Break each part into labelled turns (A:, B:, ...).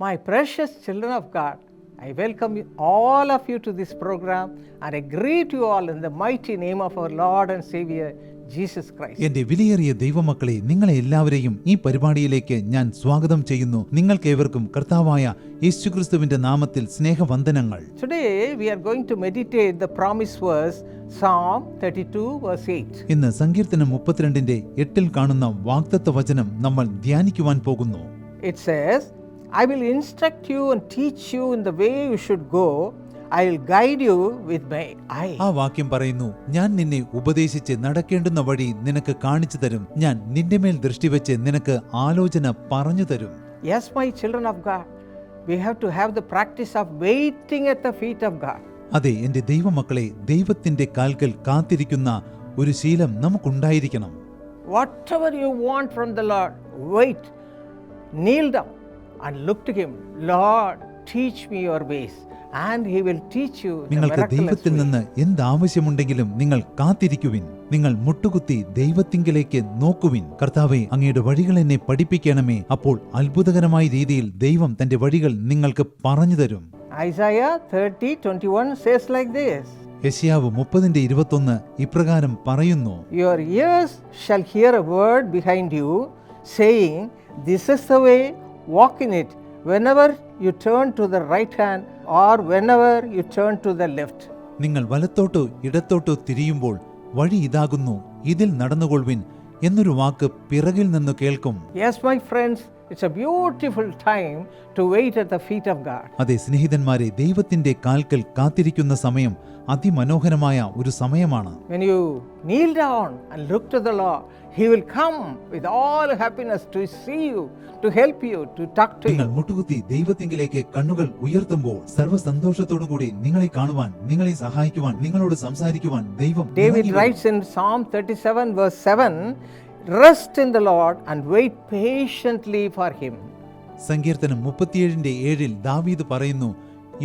A: My precious children of God, I welcome you, all of you to this program and I greet you all in the mighty name of our Lord and Savior Jesus Christ.
B: എന്റെ വിലയേറിയ ദൈവമക്കളെ നിങ്ങളെ എല്ലാവരെയും ഈ പരിപാടിയിലേക്ക് ഞാൻ സ്വാഗതം ചെയ്യുന്നു നിങ്ങൾക്കേവർക്കും കർത്താവായ യേശുക്രിസ്തുവിന്റെ നാമത്തിൽ സ്നേഹവന്ദനങ്ങൾ
A: Today we are going to meditate the promise verse Psalm 32 verse 8.
B: ഇന്ന് സങ്കീർത്തനം മുപ്പത്തിരണ്ടിന്റെ എട്ടിൽ കാണുന്ന വാഗ്ദത്ത വചനം നമ്മൾ ധ്യാനിക്കുവാൻ പോകുന്നു
A: It says, I will instruct you and teach you in the way you should go. I will guide you with my eye.
B: ആ വാക്യം പറയുന്നു ഞാൻ നിന്നെ ഉപദേശിച്ച് നടക്കേണ്ടുന്ന വഴി നിനക്ക് കാണിച്ചു തരും ഞാൻ നിന്റെ മേൽ ദൃഷ്ടിവെച്ച് നിനക്ക് ആലോചന പറഞ്ഞു തരും
A: Yes, my children of God, we have to have the practice of waiting at the feet of God.
B: അതെ എന്റെ ദൈവമക്കളെ ദൈവത്തിന്റെ കാൽക്കൽ കാത്തിരിക്കുന്ന ഒരു ശീലം നമുക്കുണ്ടായിരിക്കണം
A: Whatever you want from the Lord, wait, kneel down and look to Him. Lord, teach me your ways, and He will teach you the
B: നിങ്ങൾക്ക് ദൈവത്തിൽ നിന്ന് എന്താവശ്യമുണ്ടെങ്കിലും നിങ്ങൾ കാത്തിരിക്കുവിൻ. നിങ്ങൾ മുട്ടുകുത്തി ദൈവത്തിങ്കിലേക്ക് നോക്കുവിൻ. കർത്താവെ അങ്ങയുടെ വഴികൾ എന്നെ പഠിപ്പിക്കണമേ. അപ്പോൾ അത്ഭുതകരമായ രീതിയിൽ ദൈവം തന്റെ വഴികൾ നിങ്ങൾക്ക് പറഞ്ഞു തരും.
A: Isaiah 30 21 says like this.
B: യശയാവ് മുപ്പതിന്റെ ഇരുപത്തൊന്ന് ഇപ്രകാരം പറയുന്നു.
A: Your ears shall hear a word behind you, saying, This is the way, walk in it, whenever you turn to the right hand or whenever you turn to the left.
B: നിങ്ങൾ വലത്തോട്ടോ ഇടത്തോട്ടോ തിരിയുമ്പോൾ വഴി ഇതാകുന്നു ഇതിൽ നടന്നുകൊള്ളുവിൻ എന്നൊരു വാക്ക് പിറകിൽ നിന്ന് കേൾക്കും
A: Yes, my friends,
B: അതെ സ്നേഹിതന്മാരെ ദൈവത്തിന്റെ കാൽക്കൽ കാത്തിരിക്കുന്ന സമയം അതിമനോഹരമായ ഒരു സമയമാണ്. കണ്ണുകൾ ഉയർത്തുമ്പോൾ സർവ സന്തോഷത്തോടു കൂടി നിങ്ങളെ കാണുവാൻ നിങ്ങളെ സഹായിക്കുവാൻ നിങ്ങളോട് സംസാരിക്കുവാൻ ദൈവം
A: Rest in the Lord and wait patiently for Him.
B: സങ്കീർത്തനം മുപ്പത്തിയേഴിന്റെ ഏഴിൽ ദാവീദ് പറയുന്നു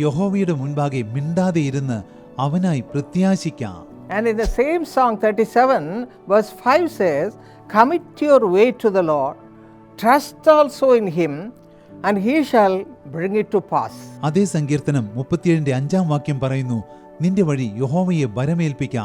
B: യഹോവയുടെ മുൻപാകെ മിണ്ടാതെ ഇരുന്ന് അവനായി പ്രത്യാശിക്കാം
A: And in the same song 37, verse 5 says, Commit your way to the Lord, trust also in Him, and He shall bring it to pass.
B: അതേ സങ്കീർത്തനം മുപ്പത്തിയേഴിന്റെ അഞ്ചാം വാക്യം പറയുന്നു നിന്റെ വഴി യഹോവയെ ബരമേൽപ്പിക്ക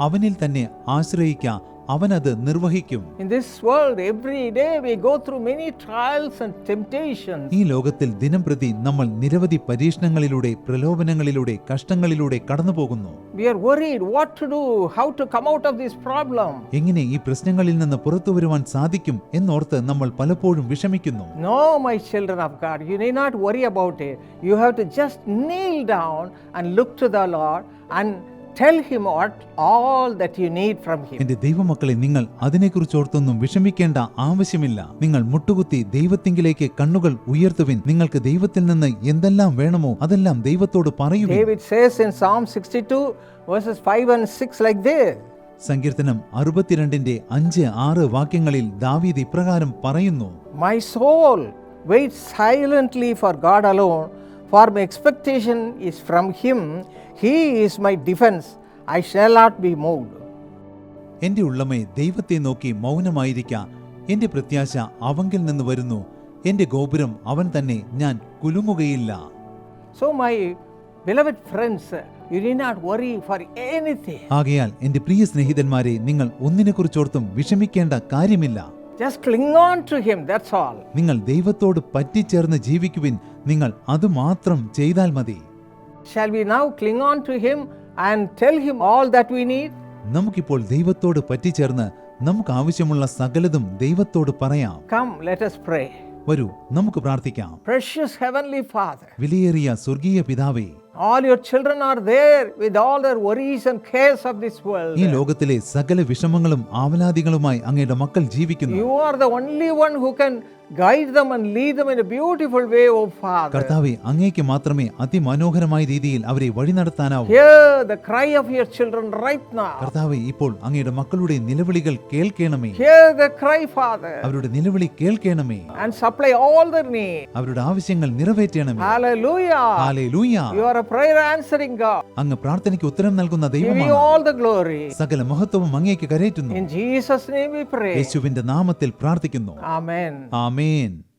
B: അവനിൽ തന്നെ ആശ്രയിക്ക അവനത് നിർവഹിക്കും
A: In this world, every day we go through many trials and temptations.
B: ഈ ലോകത്തിൽ ദിനംപ്രതി നമ്മൾ നിരവധി പരീക്ഷണങ്ങളിലൂടെ പ്രലോഭനങ്ങളിലൂടെ കഷ്ടങ്ങളിലൂടെ കടന്നുപോകുന്നു
A: We are worried what to do, how to come out of this problem.
B: എങ്ങനെ ഈ പ്രശ്നങ്ങളിൽ നിന്ന് പുറത്തു വരുവാൻ സാധിക്കും എന്നോർത്ത് നമ്മൾ പലപ്പോഴും വിഷമിക്കുന്നു
A: No, my children of God, you need not worry about it. You have to just kneel down and look to the Lord and tell Him what all that you need from Him.
B: എന്റെ ദൈവമക്കളെ നിങ്ങൾ അതിനെക്കുറിച്ച് ഓർത്തൊന്നും വിഷമിക്കേണ്ട ആവശ്യമില്ല. നിങ്ങൾ മുട്ടുകുത്തി ദൈവത്തിങ്കിലേക്ക് കണ്ണുകൾ ഉയർത്തുവിൻ. നിങ്ങൾക്ക് ദൈവത്തിൽ നിന്ന് എന്തെല്ലാം വേണമോ അതെല്ലാം ദൈവത്തോട് പറയുവിൻ.
A: David says in Psalm 62, verses 5 and 6, like this.
B: സങ്കീർത്തനം അറുപത്തിരണ്ടിന്റെ അഞ്ച് ആറ് വാക്യങ്ങളിൽ ദാവീദ് ഇപ്രകാരം പറയുന്നു.
A: My soul wait silently for God alone, for my expectation is from Him. He is my defense. I shall not be moved.
B: എന്റെ ഉള്ളമേ ദൈവത്തെ നോക്കി മൗനമായിരിക്ക എന്റെ പ്രത്യാശ അവങ്കിൽ നിന്ന് വരുന്നു എന്റെ ഗോപുരം അവൻ തന്നെ ഞാൻ കുലുങ്ങുകയില്ല
A: so my beloved friends, you need not worry for anything.
B: ആകയാൽ എന്റെ പ്രിയ സ്നേഹിതന്മാരെ നിങ്ങൾ ഒന്നിനെക്കുറിച്ചോർത്തും വിഷമിക്കേണ്ട കാര്യമില്ല
A: Just cling on to Him, that's all.
B: നിങ്ങൾ ദൈവത്തോട് പറ്റിച്ചേർന്ന് ജീവിക്കുവിൻ നിങ്ങൾ അത് മാത്രം ചെയ്താൽ മതി
A: Shall we now cling on to Him and tell Him all that we need?
B: നമുക്കിപ്പോൾ ദൈവത്തോട് പറ്റിച്ചേർന്ന് നമുക്ക് ആവശ്യമുള്ള സകലതും ദൈവത്തോട് പറയാം
A: കം ലെറ്റ് us pray.
B: വരൂ നമുക്ക് പ്രാർത്ഥിക്കാം
A: Precious Heavenly Father,
B: വിലയേറിയ സ്വർഗീയ പിതാവേ
A: all your children are there with all their worries and cares of this world.
B: ഈ ലോകത്തിലെ സകല വിഷമങ്ങളും ആവലാതികളുമായി അങ്ങയുടെ മക്കൾ ജീവിക്കുന്നു
A: You are the only one who can
B: കർത്താവെ അങ്ങേക്ക് മാത്രമേ അതിമനോഹരമായ രീതിയിൽ അവരെ വഴി കർത്താവെ ഇപ്പോൾ അങ്ങയുടെ മക്കളുടെ നിലവിളികൾ കേൾക്കണമേ. അവരുടെ നിലവിളി കേൾക്കണമേ.
A: സപ്ലൈ ഓൾ
B: അവരുടെ ആവശ്യങ്ങൾ നിറവേറ്റണമേ. അങ്ങ് പ്രാർത്ഥനയ്ക്ക് ഉത്തരം നൽകുന്ന
A: ദൈവമേ
B: സകല മഹത്വവും അങ്ങേക്ക് കരയറ്റുന്നു. യേശുവിന്റെ നാമത്തിൽ പ്രാർത്ഥിക്കുന്നു. ആമേൻ. Mean.